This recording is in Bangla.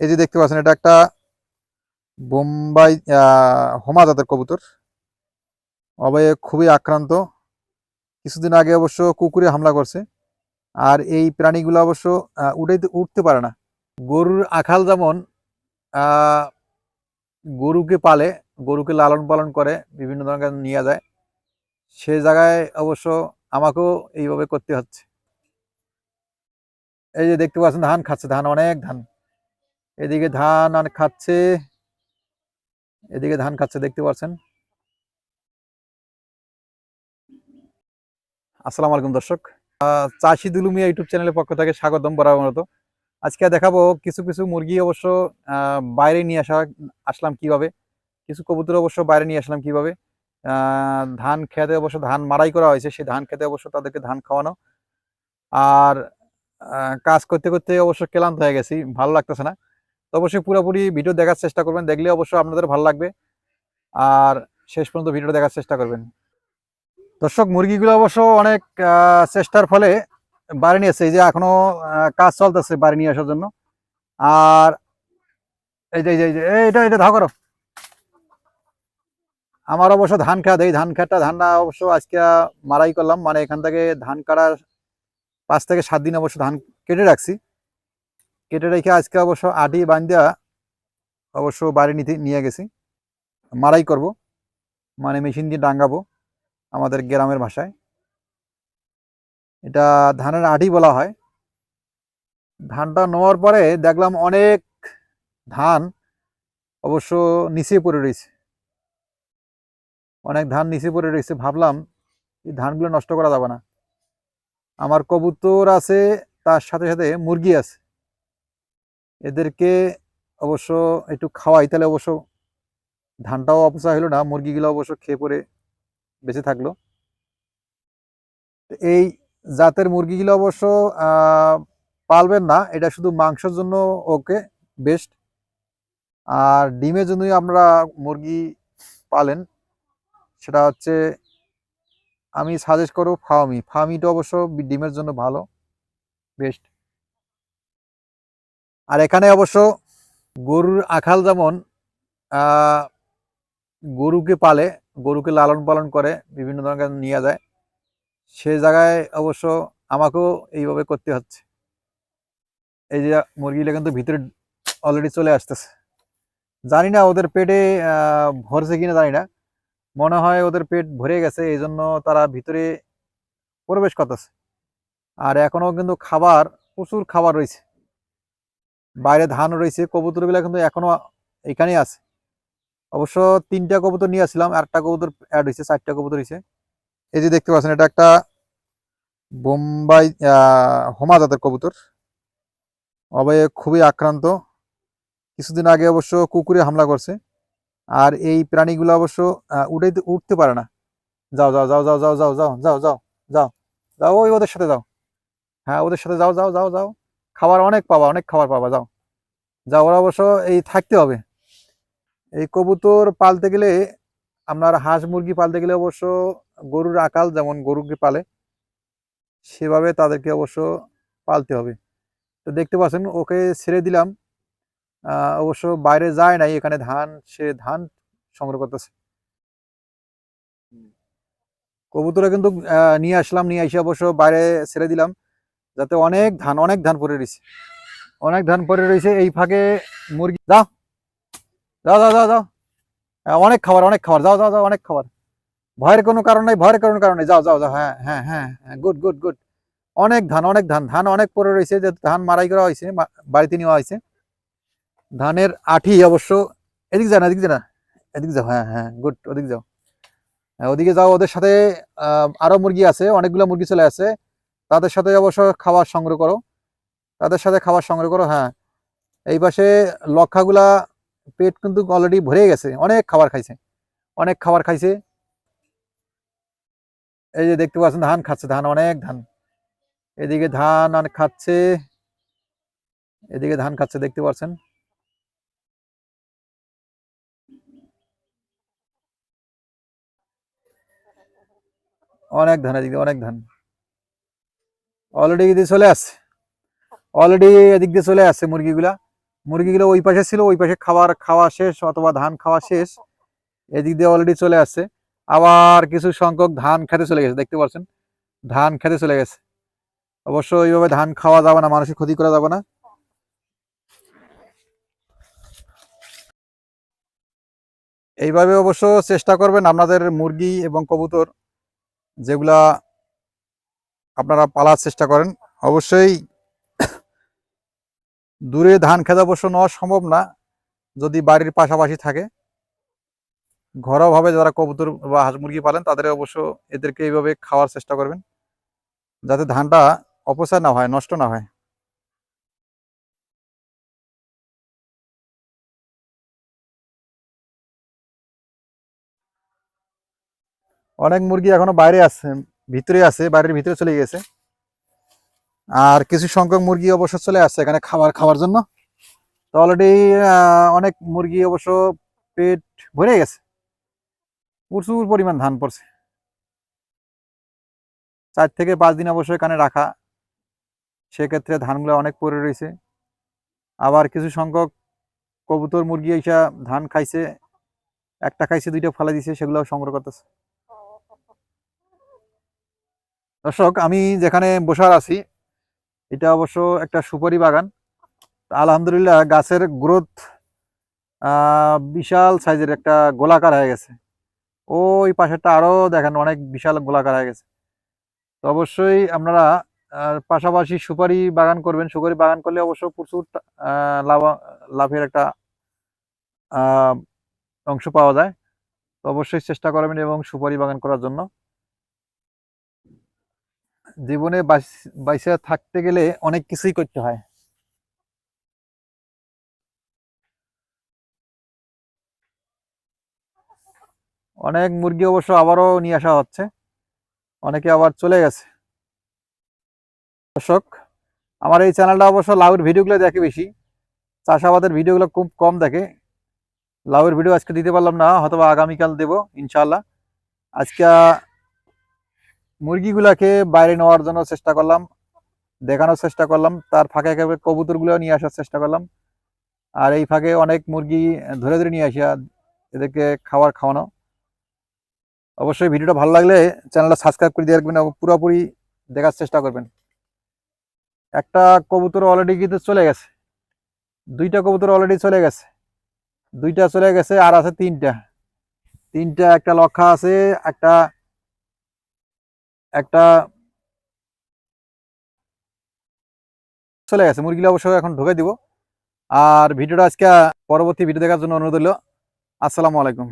এই যে দেখতে পাচ্ছেন এটা একটা বোম্বাই হোমা জাতের কবুতর। অবয়ে খুবই আক্রান্ত। কিছুদিন আগে অবশ্য কুকুরে হামলা করছে। আর এই প্রাণীগুলো অবশ্য আহ, উঠাইতে উঠতে পারে না। গরুর আখাল যেমন গরুকে পালে গরুকে লালন পালন করে বিভিন্ন ধরনের নিয়ে যায় সে জায়গায় অবশ্য আমাকেও এইভাবে করতে হচ্ছে। এই যে দেখতে পাচ্ছেন ধান খাচ্ছে ধান অনেক ধান। এদিকে ধান আর খাচ্ছে। এদিকে ধান খাচ্ছে, দেখতে পাচ্ছেন আসসালামু আলাইকুম দর্শক। চাষি দুলুমিয়া ইউটিউব চ্যানেলের পক্ষ থেকে স্বাগতম বরাবর আজকে দেখাবো কিছু কিছু মুরগি অবশ্য বাইরে নিয়ে আসা, আসলাম কীভাবে? কিছু কবুতর অবশ্য বাইরে নিয়ে আসলাম কীভাবে? ধান খেতে অবশ্য ধান মারাই করা হয়েছে। সেই ধান খেতে অবশ্য তাদেরকে ধান খাওয়ানো। আর কাজ করতে করতে অবশ্য ক্লান্ত হয়ে গেছি। ভালো লাগতেছে না। অবশ্যই পুরোপুরি ভিডিও দেখার চেষ্টা করবেন, দেখলে অবশ্য আপনাদের ভালো লাগবে। আর শেষ পর্যন্ত ভিডিও দেখার চেষ্টা করবেন। দর্শক, মুরগিগুলো অবশ্য অনেক চেষ্টার ফলে বাড়ি নিয়ে আসছে এই যে এখনও কাজ চলতেছে বাড়ি নিয়ে আসার জন্য। আর এই যে এই যে এটা এটা ধাও করো। আমার অবশ্য ধান খেত এই ধান খেতটা ধানটা অবশ্য আজকে মারাই করলাম। মানে এখান থেকে ধান কাটার পাঁচ থেকে সাত দিন অবশ্য ধান কেটে রাখছি। কেটে রেখে আজকে অবশ্য আটি বান্ধিয়া অবশ্য বাড়ি নিতে নিয়ে গেছি। মারাই করব মানে মেশিন দিয়ে ডাঙ্গাবো আমাদের গ্রামের ভাষায়। এটা ধানের আটি বলা হয়। ধানটা নেওয়ার পরে দেখলাম অনেক ধান অবশ্য নিচে পড়ে রয়েছে। অনেক ধান নিচে পড়ে রয়েছে। ভাবলাম এই ধানগুলো নষ্ট করা যাবে না। আমার কবুতর আছে, তার সাথে সাথে মুরগি আছে। এদেরকে অবশ্য একটু খাওয়াই, তাহলে অবশ্য ধানটাও অপচয় হলো না, মুরগিগুলো অবশ্য খেয়ে পরে বেঁচে থাকল। এই জাতের মুরগিগুলো অবশ্য পালবেন না, এটা শুধু মাংসের জন্য ওকে বেস্ট আর ডিমের জন্যই আমরা মুরগি পালেন, সেটা হচ্ছে আমি সাজেস্ট করব ফার্মি ফার্মিটা অবশ্য ডিমের জন্য ভালো বেস্ট আর এখানে অবশ্য গরুর আখাল যেমন গরুকে পালে, গরুকে লালন পালন করে, বিভিন্ন ধরনের নিয়ে যায়। সে জায়গায় অবশ্য আমাকেও এইভাবে করতে হচ্ছে। এই যে মুরগিগুলো কিন্তু ভিতরে অলরেডি চলে আসতেছে। জানি না ওদের পেটে ভরছে কিনা জানি না। মনে হয় ওদের পেট ভরে গেছে এই জন্য তারা ভিতরে প্রবেশ করতেছে। আর এখনও কিন্তু খাবার, প্রচুর খাবার রয়েছে। বাইরে ধান রয়েছে কবুতরগুলো কিন্তু এখনও এখানেই আছে অবশ্য তিনটা কবুতর নিয়ে আসছিলাম আরেকটা কবুতর অ্যাড হয়েছে চারটা কবুতর হয়েছে এই যে দেখতে পাচ্ছেন এটা একটা বোম্বাই হোমা জাতের কবুতর অবয়ে খুবই আক্রান্ত কিছুদিন আগে অবশ্য কুকুরে হামলা করছে আর এই প্রাণীগুলো অবশ্য উঠাইতে উঠতে পারে না যাও যাও যাও যাও যাও যাও যাও যাও যাও যাও যাও ওই ওদের সাথে যাও হ্যাঁ ওদের সাথে যাও যাও যাও যাও খাবার অনেক পাবা, অনেক খাবার পাবা, যাও। যাও, ওরা অবশ্য এই থাকতে হবে। এই কবুতর পালতে গেলে, আপনার হাঁস মুরগি পালতে গেলে অবশ্য গরুর আকাল যেমন গরুকে পালে, সেভাবে তাদেরকে অবশ্য পালতে হবে। তো দেখতে পাচ্ছেন, ওকে ছেড়ে দিলাম। অবশ্য বাইরে যায় নাই, এখানে ধান, সে ধান সংগ্রহ করতেছে। কবুতরে কিন্তু নিয়ে আসলাম, নিয়ে এসে অবশ্য বাইরে ছেড়ে দিলাম। যাতে অনেক ধান অনেক ধান পড়ে রয়েছে অনেক ধান পড়ে রয়েছে এই ফাঁকে মুরগি যাও। যাও যাও যাও যাও। হ্যাঁ, অনেক খাবার অনেক খাবার। যাও যাও যাও অনেক খাবার। ভয়ের কোনো কারণ নাই ভয়ের কোনো কারণ নেই। যাও যাও যাও হ্যাঁ হ্যাঁ হ্যাঁ হ্যাঁ গুড গুড গুড অনেক ধান অনেক ধান ধান অনেক পড়ে রয়েছে যে ধান মারাই করা হয়েছে বাড়িতে নেওয়া হয়েছে। ধানের আঠি অবশ্য এদিক যা না এদিক যা না। এদিক যাও হ্যাঁ হ্যাঁ গুড ওদিক যাও। হ্যাঁ ওদিকে যাও ওদের সাথে আহ, আরও মুরগি আছে অনেকগুলো মুরগি চলে আসে। তাদের সাথে অবশ্য খাবার সংগ্রহ করো। তাদের সাথে খাবার সংগ্রহ করো হ্যাঁ। এই পাশে লক্ষাগুলা পেট কিন্তু অলরেডি ভরে গেছে। অনেক খাবার খাইছে। অনেক খাবার খাইছে। এই যে দেখতে পাচ্ছেন, ধান খাচ্ছে, ধান, অনেক ধান। এদিকে ধান অনেক খাচ্ছে, এদিকে ধান খাচ্ছে, দেখতে পাচ্ছেন। অনেক ধান, এদিকে অনেক ধান। অলরেডি এদিকে চলে আসছে। অলরেডি এদিক দিয়ে চলে আসছে মুরগিগুলা। মুরগিগুলো ওই পাশে ছিল, ওই পাশে খাবার খাওয়া শেষ অথবা ধান খাওয়া শেষ। এদিক দিয়ে অলরেডি চলে আসছে। আবার কিছু সংখ্যক ধান খেতে চলে গেছে, দেখতে পাচ্ছেন? ধান খেতে চলে গেছে। অবশ্য এইভাবে ধান খাওয়া যাবে না, মানুষের ক্ষতি করা যাবে না। এইভাবে অবশ্য চেষ্টা করবেন আপনাদের মুরগি এবং কবুতর যেগুলা আপনারা পালার চেষ্টা করেন। অবশ্যই দূরে ধান খেতে অবশ্য নেওয়া সম্ভব না, যদি বাড়ির পাশাপাশি থাকে। ঘরোয়াভাবে যারা কবুতর বা হাঁস মুরগি পালেন তাদের অবশ্য এদেরকে এইভাবে খাওয়ার চেষ্টা করবেন, যাতে ধানটা অপচয় না হয়, নষ্ট না হয়। অনেক মুরগি এখনও বাইরে আছে। ভিতরে আছে, বাড়ির ভিতরে চলে গেছে। আর কিছু সংখ্যক মুরগি অবশ্য চলে আসছে এখানে খাবার, খাওয়ার জন্য। তো অলরেডি অনেক মুরগি অবশ্য পেট ভরে গেছে। প্রচুর পরিমাণ ধান পড়ছে। চার থেকে পাঁচ দিন অবশ্য এখানে রাখা। সেক্ষেত্রে ধানগুলো অনেক পড়ে রয়েছে। আবার কিছু সংখ্যক কবুতর, মুরগি এসা ধান খাইছে। একটা খাইছে, দুইটা ফেলা দিছে সেগুলো সংগ্রহ করতেছে। দর্শক, আমি যেখানে বসার আছি, এটা অবশ্য একটা সুপারি বাগান। আলহামদুলিল্লাহ, গাছের গ্রোথ বিশাল সাইজের একটা গোলাকার হয়ে গেছে। ওই পাশেরটা আরও দেখেন, অনেক বিশাল গোলাকার হয়ে গেছে। তো অবশ্যই আপনারা পাশাপাশি সুপারি বাগান করবেন। সুপারি বাগান করলে অবশ্য প্রচুর লাভ, লাভের একটা অংশ পাওয়া যায়। তো অবশ্যই চেষ্টা করবেন এবং সুপারি বাগান করার জন্য। জীবনে বাইসে থাকতে গেলে অনেক কিছুই করতে হয়। অনেক মুরগি অবশ্য আবারও নিয়ে আসা হচ্ছে। অনেকে আবার চলে গেছে। দর্শক, আমার এই চ্যানেলটা অবশ্য লাউয়ের ভিডিওগুলো দেখে বেশি। চাষাবাদের ভিডিওগুলো খুব কম দেখে। লাউয়ের ভিডিও আজকে দিতে পারলাম না হয়তো আগামীকাল দেব ইনশাল্লাহ আজকে মুরগিগুলাকে বাইরে নেওয়ার জন্য চেষ্টা করলাম, দেখানোর চেষ্টা করলাম, তার ফাঁকে একেবারে কবুতরগুলো নিয়ে আসার চেষ্টা করলাম। আর এই ফাঁকে অনেক মুরগি ধরে ধরে নিয়ে আসিয়া এদেরকে খাবার খাওয়ানো। অবশ্যই ভিডিওটা ভালো লাগলে চ্যানেলটা সাবস্ক্রাইব করে দিয়ে রাখবেন এবং পুরোপুরি দেখার চেষ্টা করবেন। একটা কবুতর অলরেডি কিন্তু চলে গেছে। দুইটা কবুতর অলরেডি চলে গেছে। দুইটা চলে গেছে আর আছে তিনটা। তিনটা একটা লক্ষা আছে, একটা একটা চলে গেছে, মুরগিগুলো অবশ্যই এখন ঢুকে দিব। আর ভিডিওটা আজকে পরবর্তী ভিডিও দেখার জন্য অনুরোধ হলো আসসালামু আলাইকুম।